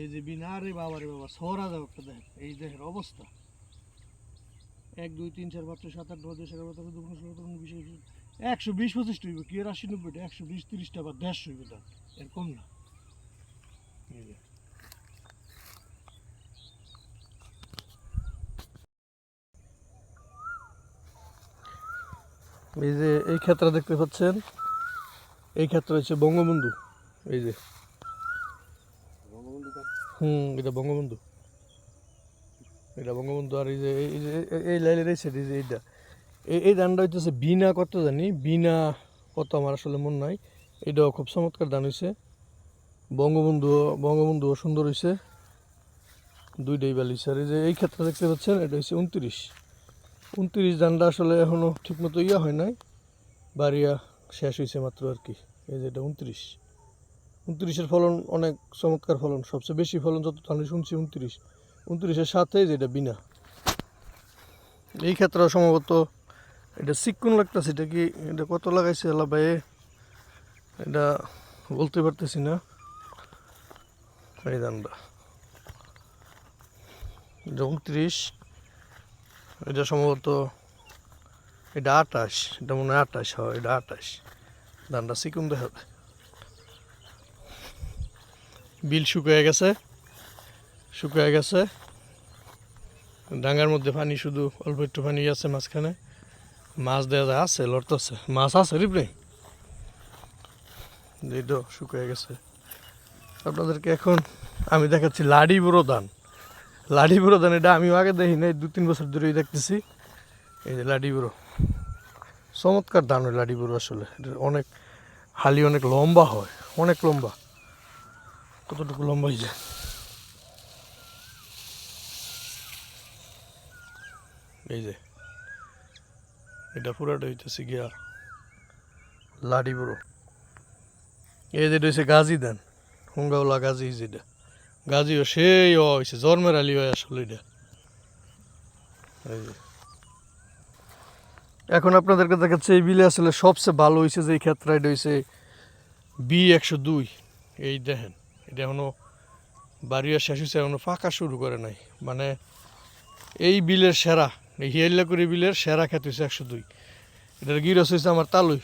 এই যে বিনা রে বাবা রে বাবা সরা যাও একটা দেখেন এই দেখেন অবস্থা। এক, দুই, তিন, চার, পাঁচ সাত, আট, নয়, দশ, এগারো তেরো, চোদ্দ ষোলো, সতেরো বিশ, একশো বিশ পঁচিশটা হইব, কি এর আশি নব্বইটা একশো বিশ তিরিশটা বা দেড়শো হইব দাম এর কম না। এই যে এই ক্ষেত্রে দেখতে পাচ্ছেন, এই ক্ষেত্রে হচ্ছে বঙ্গবন্ধু, এই যে। হুম, এটা বঙ্গবন্ধু। এটা বঙ্গবন্ধু আর এই যে এই যে, এই- এই লাইনের এই যে এইটা। এই এই ধানটা হইতেছে বিনা কত জানি, বিনা কত আমার আসলে মন নাই। এটাও খুব চমৎকার ধান হয়েছে বঙ্গবন্ধু বঙ্গবন্ধু সুন্দর হয়েছে দুইটাই বালি আর এই যে, এই ক্ষেত্রে দেখতে পাচ্ছেন, এটা হচ্ছে উনত্রিশ। উনত্রিশ ধানটা আসলে এখনও ঠিকমতো ইয়া হয় নাই। বাড়িয়া শেষ হয়েছে মাত্র আর কি। এই যে এটা উনত্রিশ। উনত্রিশের ফলন অনেক চমৎকার ফলন। সবচেয়ে বেশি ফলন যত আমি শুনছি উনত্রিশ। উনত্রিশের সাথে যেটা বিনা। এই ক্ষেত্রে সম্ভবত এটা সিকুন লাগতেছে, এটা কি, এটা কত লাগাইছে আল্লাহ ভাই? এটা বলতে পারতেছি না। এই এটা উনত্রিশ, এটা সম্ভবত এটা আটাশ এটা মনে হয় আটাশ হয়, এটা আটাশ ধানটা সিকুন দেখা যায়। বিল শুকিয়ে গেছে। শুকিয়ে গেছে। ডাঙ্গার মধ্যে পানি শুধু অল্প একটু পানি আছে মাঝখানে। মাছ দেওয়া যায় আছে, লড়তেছে। মাছ আছে রিপ্লে এইটা শুকিয়ে গেছে। আপনাদেরকে এখন আমি দেখাচ্ছি লাডি বুড়ো ধান। লাডি বুড়ো ধান এটা আমিও আগে দেখি নাই দু তিন বছর ধরেই দেখতেছি। এই যে লাডি বুড়ো। চমৎকার ধান ওই লাডি বুড়ো আসলে। এটা অনেক হালি, অনেক লম্বা হয়। অনেক লম্বা। কতটুকু লম্বা হয়ে যায়? এই যে, এটা পুরাটা হইতেছে গিয়া লাডি বুড়ো। এই যে হয়েছে গাজী ধান হুঙ্গাওলা গাজী যেটা গাজীও সেই হয়েছে জন্মের আলি হয় আসলে এটা। এই যে। এখন আপনাদেরকে দেখাচ্ছে, এই বিলে আসলে সবচেয়ে ভালো হয়েছে যে এই ক্ষেত্রে হয়েছে বি একশো দুই। এই দেখেন এটা এখনও বাড়িয়া শেষ হয়েছে এখনও ফাঁকা শুরু করে নাই। মানে এই বিলের সেরা, এই হিয়াল্লাকুড়ি বিলের সেরা খেত হয়েছে একশো দুই। এটার গিরস হয়েছে আমার তালুই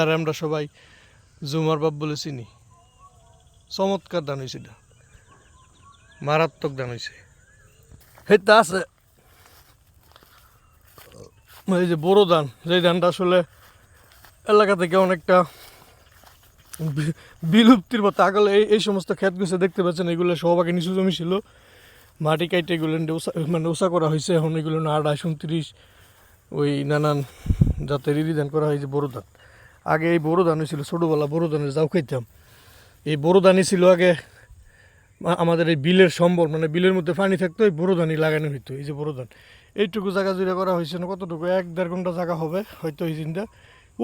আর আমরা সবাই জুমার বাপ বলে চিনি। চমৎকার দান হয়েছে এটা। মারাত্মক দান হয়েছে হেতা আছে। এই যে বড় ধান যে ধানটা আসলে এলাকা থেকে অনেকটা বিলুপ্তির মতো আগলে এই এই সমস্ত ক্ষেতগুলো দেখতে পাচ্ছেন, এগুলো সব নিচু জমি ছিল। মাটি কাইটে এগুলো মানে ওষা করা হয়েছে, এখন এগুলো আড়াইশ উনত্রিশ ওই নানান জাতের ধান করা হয়েছে, বড় ধান। আগে এই বড় ধান হয়েছিল ছোটোবেলা বড় ধানের যাও খাইতাম। এই বড় ধানই ছিল আগে আমাদের এই বিলের সম্বল মানে বিলের মধ্যে পানি থাকতো, এই বড় ধানই লাগানো হইতো, এই যে বড় ধান। এইটুকু জায়গা জুড়ে করা হয়েছে না, কতটুকু? এক দেড় ঘণ্টা জায়গা হবে, হয়তো এই দিনটা।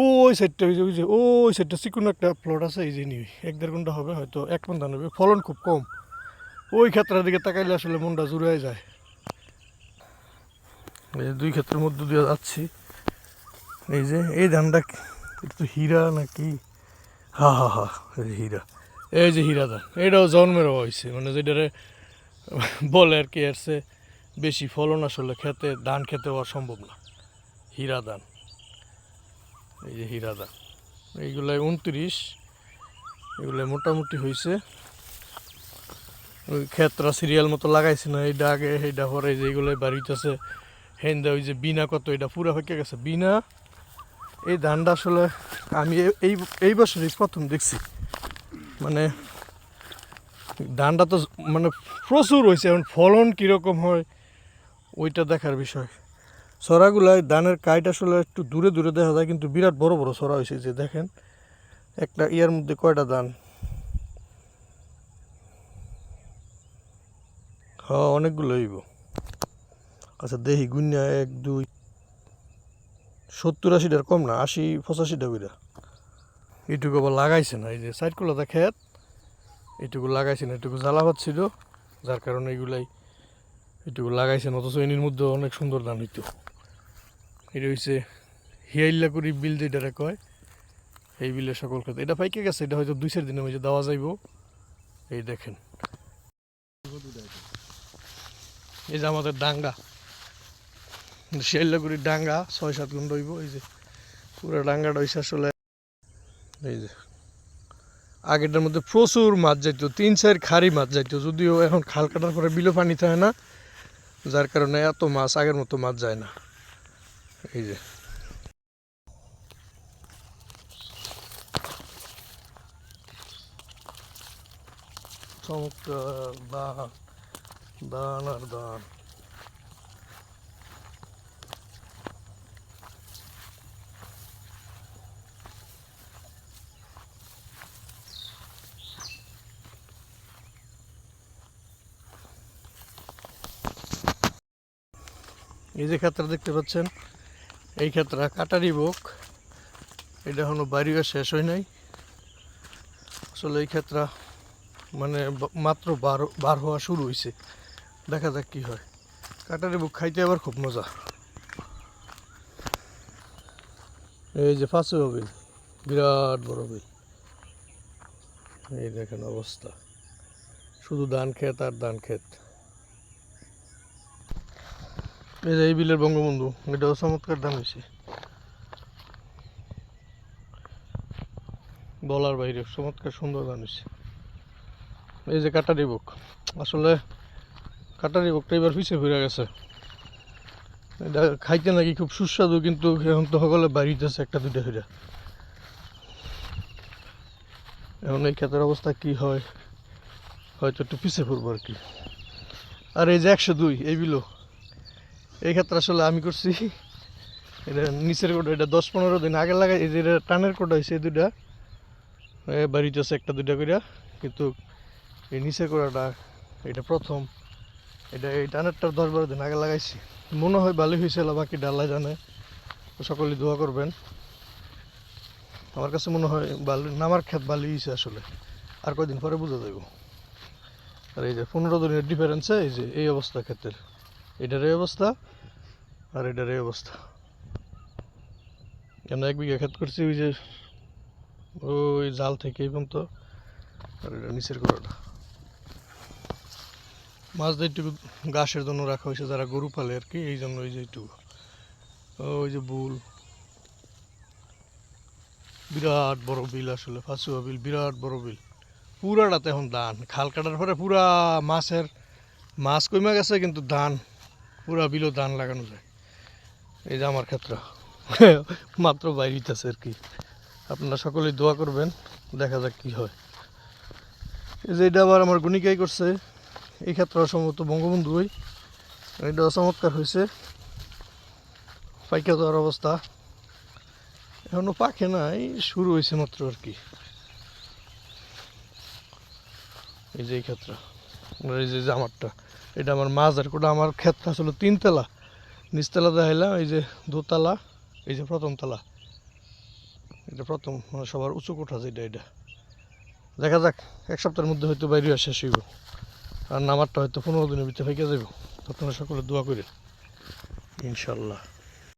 ওই সাইডটা, ওই যে ওই যে, ওই সাইডটা চিকুন একটা প্লট আছে, এই যে নিয়ে এক দেড় ঘণ্টা হবে, হয়তো এক ধান হবে। ফলন খুব কম। ওই ক্ষেত্রের দিকে তাকাইলে আসলে মনটা জুড়ে যায়। এই দুই ক্ষেত্রের মধ্যে দিয়ে যাচ্ছি। এই যে, এই ধানটা তো হীরা নাকি? হা হা হা, এই হীরা। এই যে হীরা ধান, এটাও জন্মের হয়েছে মানে যেটারে বলে আর কি, এর বেশি ফলন আসলে খেতে, ধান খেতে হওয়া সম্ভব না। হীরা ধান। এই যে হীরা ধান এইগুলাই উনত্রিশ, এগুলো মোটামুটি হয়েছে ওই ক্ষেত্রা সিরিয়াল মতো লাগাইছে না এইটা আগে এইটা পরে যে এইগুলো বাড়িতেছে হেন্দা ওই যে বিনা কত এটা পুরা হয়ে গেছে। বিনা এই ধানটা আসলে আমি এই এই বছরই প্রথম দেখছি। মানে ধানটা তো মানে প্রচুর হয়েছে এখন ফলন কীরকম হয়, ওইটা দেখার বিষয়। সরাগুলাই ধানের কাইট আসলে একটু দূরে দূরে দেখা যায়, কিন্তু বিরাট বড় বড় সরা হয়েছে যে দেখেন। একটা ইয়ার মধ্যে কয়টা ধান? হ্যাঁ অনেকগুলো হইব। আচ্ছা দেখি, গুন্যা এক, দুই, সত্তর আশিটার কম না, আশি, পঁচাশিটা কইরা। এটুকু আবার লাগাইছে না, এই যে সাইড কলাটা খেত এটুকু লাগাইছে না, এটুকু জ্বালা ছিল যার কারণে এইগুলাই এইটুকু লাগাইছেন অথচ এনির মধ্যে অনেক সুন্দর ধান হইতো। এটা হচ্ছে হিয়াইল্লা করি বিল যেটারে কয়, এই বিলের সকল ক্ষেত্রে এটা পাইকে গেছে, এটা হয়তো দুই চার দিনের মধ্যে দেওয়া যাইব। এই দেখেন। এই যে আমাদের ডাঙ্গা। শিয়ালগুড়ির ডাঙ্গা, ছয় সাত ঘণ্টা হইব এই যে পুরো ডাঙ্গাটা হইছে আসলে। এই যে আগেরটার মধ্যে প্রচুর মাছ যাইতো, তিন চার খারি মাছ যাইতো, যদিও এখন খাল কাটার পরে বিলো পানি থাকে না যার কারণে এত মাছ, আগের মতো মাছ যায় না। এই যে। চমৎকার দান দান আর দান এই যে ক্ষেত্রে দেখতে পাচ্ছেন, এই ক্ষেত্রে কাটারি বুক, এটা এখনও বাড়িও শেষ হয় নাই। আসলে এই ক্ষেত্রে মানে মাত্র বার বার হওয়া শুরু হয়েছে দেখা যাক কি হয়। কাটারি বুক খাইতে আবার খুব মজা। এই যে ফাঁসে বিল বিরাট বড় বিল এই দেখেন অবস্থা। শুধু ধান ক্ষেত আর ধান ক্ষেত। এই যে এই বিলের বঙ্গবন্ধু, এটাও চমৎকার দাম হয়েছে। বলার বাইরে চমৎকার সুন্দর দাম হয়েছে। এই যে কাটারি বুক, আসলে কাটারি বুকটা এবার পিছিয়ে ঘুরে গেছে। এটা খাইতে নাকি খুব সুস্বাদু, কিন্তু এখন তো সকলে বাড়িতেছে একটা দুইটা হইরা। এখন এই ক্ষেতের অবস্থা কি হয়, হয়তো একটু পিছিয়ে পড়ব আর কি। আর এই যে একশো দুই, এই বিলো এই ক্ষেত্রে আসলে আমি করছি, এটা নিচের কোটা এটা দশ পনেরো দিন আগে লাগাই, এই যে এটা টানের কোটা হয়েছে এই দুইটা, এ বাড়িতে আছে একটা দুইটা করিয়া কিন্তু এই নিচের কোটাটা এটা প্রথম, এটা এই টানেরটা দশ বারো দিন আগে লাগাইছি। মনে হয় ভালোই হয়েছিল বাকি ডালা জানে সকলে দোয়া করবেন। আমার কাছে মনে হয় বালি নামার ক্ষেত বালি হয়েছে আসলে, আর কয়দিন পরে বুঝা যাইব। আর এই যে পনেরো দিনের ডিফারেন্সে এই যে এই অবস্থা ক্ষেতের। এটার এই অবস্থা আর এটার এই অবস্থা। কেন এক বিঘা খেত করছি ওই যে ওই জাল থেকে এই তো আর এটা নিচের করাটা মাছটা একটু ঘাসের জন্য রাখা হয়েছে যারা গরু পালে আর কি, এই জন্য ওই যে একটু ওই যে বুল। বিরাট বড় বিল আসলে, ফাঁসুয়া বিল, বিরাট বড় বিল। পুরাটাতে এখন ধান, খাল কাটার পরে পুরা মাছের, মাছ কমে গেছে কিন্তু ধান পুরা বিলো ধান লাগানো যায়। এই যে আমার ক্ষেত্র। মাত্র বাইরিতেছে আর কি। আপনারা সকলেই দোয়া করবেন, দেখা যাক কি হয়। এই যে এটা আবার আমার গুণিকাই করছে। এই ক্ষেত্রে সম্ভবত বঙ্গবন্ধু ওই। এটা চমৎকার হয়েছে পাইকা দেওয়ার অবস্থা। এখনও পাখে নাই, শুরু হয়েছে মাত্র আর কি। এই যে এই ক্ষেত্রে। এই যে আমারটা। এটা আমার মাছ আর কোটা আমার ক্ষেত আসলে তিনতলা। নিচতলা দেখাইলাম, এই যে দোতলা, এই যে প্রথম তলা। এটা প্রথম মানে সবার উঁচু কোঠা যেটা এটা। দেখা যাক, এক সপ্তাহের মধ্যে হয়তো বাইরে শেষ হইব। আর নামারটা হয়তো পনেরো দিনের ভিতরে ফেঁকে যাব আপনারা সকলে দোয়া করে ইনশাল্লাহ